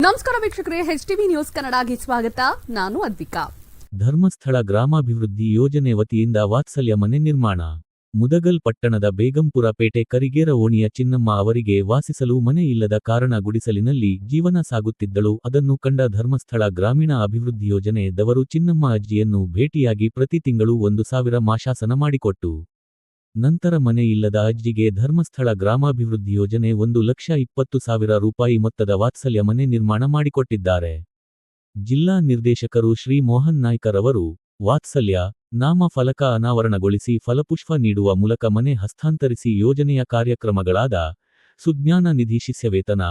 ನಮಸ್ಕಾರ ವೀಕ್ಷಕರೇ H TV news ಕನ್ನಡಗೆ ಸ್ವಾಗತ. ನಾನು ಅದ್ವಿಕಾ. ಧರ್ಮಸ್ಥಳ ಗ್ರಾಮಾಭಿವೃದ್ಧಿ ಯೋಜನೆ ವತಿಯಿಂದ ವಾತ್ಸಲ್ಯ ಮನೆ ನಿರ್ಮಾಣ. ಮುದಗಲ್ ಪಟ್ಟಣದ ಬೇಗಂಪುರ ಪೇಟೆ ಕರಿಗೇರ ಓಣಿಯ ಚಿನ್ನಮ್ಮ ಅವರಿಗೆ ವಾಸಿಸಲು ಮನೆ ಇಲ್ಲದ ಕಾರಣ ಗುಡಿಸಲಿನಲ್ಲಿ ಜೀವನ ಸಾಗುತ್ತಿದ್ದಳು. ಅದನ್ನು ಕಂಡ ಧರ್ಮಸ್ಥಳ ಗ್ರಾಮೀಣ ಅಭಿವೃದ್ಧಿ ಯೋಜನೆ ದವರು ಚಿನ್ನಮ್ಮ ಅಜ್ಜಿಯನ್ನು ಭೇಟಿಯಾಗಿ ಪ್ರತಿ ತಿಂಗಳು ಒಂದು ಸಾವಿರ ಮಾಶಾಸನ ಮಾಡಿಕೊಟ್ಟು, ನಂತರ ಮನೆ ಇಲ್ಲದ ಅಜ್ಜಿಗೆ ಧರ್ಮಸ್ಥಳ ಗ್ರಾಮಾಭಿವೃದ್ಧಿ ಯೋಜನೆ ಒಂದು ಲಕ್ಷ ಇಪ್ಪತ್ತು ಸಾವಿರ ರೂಪಾಯಿ ಮೊತ್ತದ ವಾತ್ಸಲ್ಯ ಮನೆ ನಿರ್ಮಾಣ ಮಾಡಿಕೊಟ್ಟಿದ್ದಾರೆ. ಜಿಲ್ಲಾ ನಿರ್ದೇಶಕರು ಶ್ರೀ ಮೋಹನ್ ನಾಯ್ಕರವರು ವಾತ್ಸಲ್ಯ, ನಾಮ ಫಲಕ ಅನಾವರಣಗೊಳಿಸಿ ಫಲಪುಷ್ಪ ನೀಡುವ ಮೂಲಕ ಮನೆ ಹಸ್ತಾಂತರಿಸಿ ಯೋಜನೆಯ ಕಾರ್ಯಕ್ರಮಗಳಾದ ಸುಜ್ಞಾನ ನಿಧಿ ಶಿಷ್ಯವೇತನ,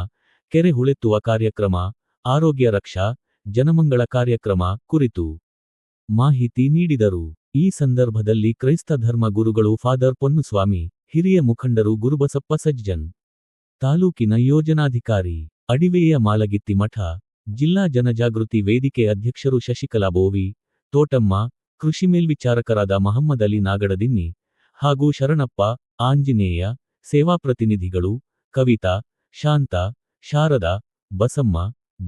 ಕೆರೆ ಹುಳೆತ್ತುವ ಕಾರ್ಯಕ್ರಮ, ಆರೋಗ್ಯ ರಕ್ಷಾ, ಜನಮಂಗಳ ಕಾರ್ಯಕ್ರಮ ಕುರಿತು ಮಾಹಿತಿ ನೀಡಿದರು. ಈ ಸಂದರ್ಭದಲ್ಲಿ ಕ್ರೈಸ್ತ ಧರ್ಮ ಗುರುಗಳು ಫಾದರ್ ಪೊನ್ನುಸ್ವಾಮಿ, ಹಿರಿಯ ಮುಖಂಡರು ಗುರುಬಸಪ್ಪ ಸಜ್ಜನ್, ತಾಲೂಕಿನ ಯೋಜನಾಧಿಕಾರಿ ಅಡಿವೆಯ ಮಾಲಗಿತ್ತಿ ಮಠ, ಜಿಲ್ಲಾ ಜನಜಾಗೃತಿ ವೇದಿಕೆ ಅಧ್ಯಕ್ಷರು ಶಶಿಕಲಾ ಬೋವಿ ತೋಟಮ್ಮ, ಕೃಷಿ ಮೇಲ್ವಿಚಾರಕರಾದ ಮಹಮ್ಮದ್ ಅಲಿ ನಾಗಡದಿನ್ನಿ ಹಾಗೂ ಶರಣಪ್ಪ, ಆಂಜನೇಯ, ಸೇವಾ ಪ್ರತಿನಿಧಿಗಳು, ಕವಿತಾ, ಶಾಂತ, ಶಾರದಾ, ಬಸಮ್ಮ,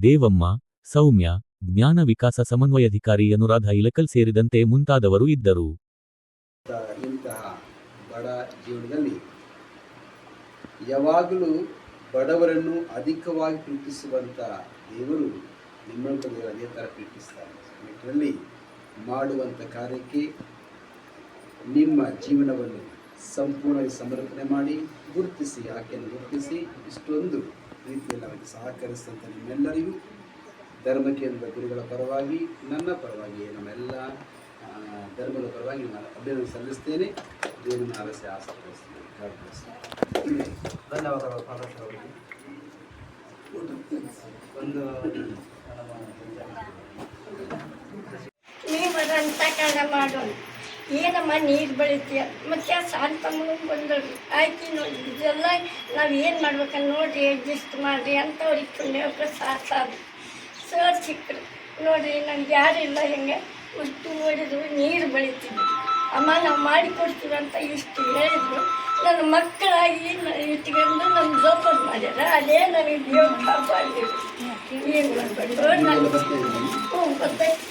ದೇವಮ್ಮ, ಸೌಮ್ಯ, ಜ್ಞಾನ ವಿಕಾಸ ಸಮನ್ವಯಾಧಿಕಾರಿ ಅನುರಾಧ ಇಲಕಲ್ ಸೇರಿದಂತೆ ಮುಂತಾದವರು ಇದ್ದರು. ಇಂತಹ ಬಡ ಜೀವನದಲ್ಲಿ ಯಾವಾಗಲೂ ಬಡವರನ್ನು ಅಧಿಕವಾಗಿ ಪ್ರೀತಿಸುವಂಥ ದೇವರು ನಿಮ್ಮನ್ನು ಅದೇ ಥರ ಪ್ರೀತಿಸ್ತಾರೆ. ಮಾಡುವಂಥ ಕಾರ್ಯಕ್ಕೆ ನಿಮ್ಮ ಜೀವನವನ್ನು ಸಂಪೂರ್ಣವಾಗಿ ಸಮರ್ಪಣೆ ಮಾಡಿ, ಗುರುತಿಸಿ, ಆಕೆಯನ್ನು ಗುರುತಿಸಿ, ಇಷ್ಟೊಂದು ರೀತಿಯಲ್ಲಿ ಅವರಿಗೆ ಸಹಕರಿಸಿದಂಥ ನಿಮ್ಮೆಲ್ಲರಿಗೂ ಧರ್ಮ ಕೇಂದ್ರದ ಗುರುಗಳ ಪರವಾಗಿ, ನನ್ನ ಪರವಾಗಿ, ನಮ್ಮೆಲ್ಲ ಧರ್ಮದ ಪರವಾಗಿ ನಾನು ಅಭಿನಂದನೆ ಸಲ್ಲಿಸ್ತೇನೆ. ದೇವನ ಆಲಸ್ಯ ಆಸಕ್ತಿಸ್ತೇನೆ. ಧನ್ಯವಾದಗಳು ಒಂದು ಕಾಲ ಮಾಡೋಣ. ಏನಮ್ಮ ನೀರು ಬೆಳಿತೀಯ? ಮತ್ತೆ ತಮ್ಮ ಬಂದಳು. ಆಯ್ತು ನೋಡಿ ಇದೆಲ್ಲ ನಾವು ಏನು ಮಾಡ್ಬೇಕು ನೋಡಿರಿ ಅಡ್ಜಸ್ಟ್ ಮಾಡಿರಿ ಅಂಥವ್ರಿಗೆ ಪುಣ್ಯಕ್ಕೆ ಸಾಕು ಸರ್ ಸಿಕ್ಕರು ನೋಡಿರಿ ನನಗೆ ಯಾರಿಲ್ಲ ಹೆಂಗೆ? ಇಷ್ಟು ನೋಡಿದ್ರು, ನೀರು ಬೆಳಿತೀವಿ ಅಮ್ಮ ನಾವು ಮಾಡಿಕೊಡ್ತೀವಿ ಅಂತ ಇಷ್ಟು ಹೇಳಿದ್ರು. ನನ್ನ ಮಕ್ಕಳಾಗಿ ಇಟ್ಕೊಂಡು ನಮ್ಮ ಜೋಪಾನ ಮಾಡ್ಯಾರ. ಅದೇ ನನಗೆ ದೇವ್ರು ಏನು ಮಾಡಬೇಕು? ಹ್ಞೂ ಗೊತ್ತಾಯ್ತು.